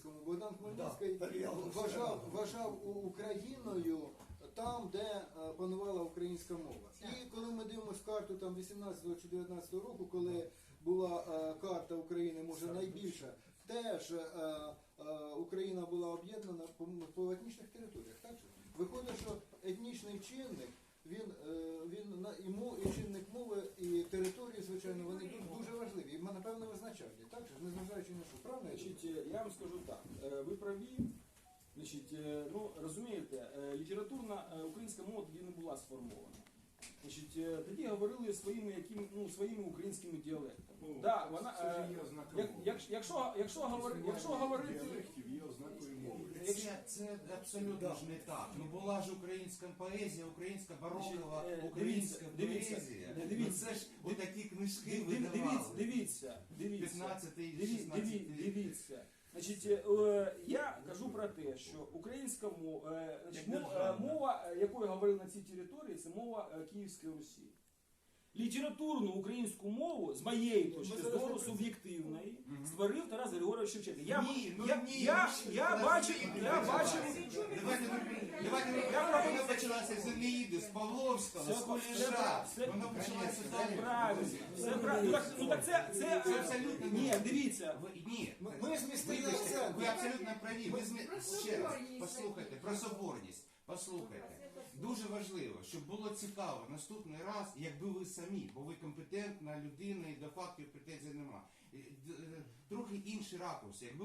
Хмельницькому. Богдан Хмельницький Да, вважав, вважав Україною там, де е, панувала українська мова. І коли ми дивимося карту там 18 чи 19 року, коли була е, карта України, може найбільша, теж е, е, Україна була об'єднана по, по етнічних територіях. Так же? Виходить, що етнічний чинник. Він, е, він на- і, мо- і чинник мови, і території, звичайно, вони ду- дуже важливі. І напевно визначальні, так незважаючи на що. Правильно? Значить, е, я вам скажу так, е, ви праві. Значить, е, ну розумієте, літературна українська мова тоді не була сформована. Значить, тоді говорили своїми яким, ну, своїми українськими діалектами. О, да, вона, е, як, як, якщо, якщо, говори- якщо говорити. Це, це абсолютно ж не так. Ну була ж українська поезія, українська барокова, е, українська дивіться, поезія. дивіться, дивіться. Ну, це ж отакі книжки Див- див- Дивіться, видавали. дивіться, дивіться. 15 і Диві- 16 диві- Дивіться. Значить, е, я кажу про те, що українська мова, е, значить, Як мова, державна. мова, е, якою говорили на цій території, це мова е, Київської Русі. Літературну українську мову з моєї точки зору створив Тарас Григорович Шевченко. Я, Ні, ну я, ні, я, ну, я що, бачив, Тарас, я ні, бачив, Давайте ми давайте ми Я вона почалася з Енеїди, з Павловського, з Куліша. все- Вона почалася все з правильно, все правильно. Ну так, ну так це, це, Це абсолютно ні, дивіться, Ви- Ні, Ми, змістили акцент. ви абсолютно праві. Ви змі... Ще раз послухайте про соборність. Послухайте. Дуже важливо, щоб було цікаво наступний раз, якби ви самі, бо ви компетентна людина і до фактів претензій нема. Трохи інший ракурс. Якби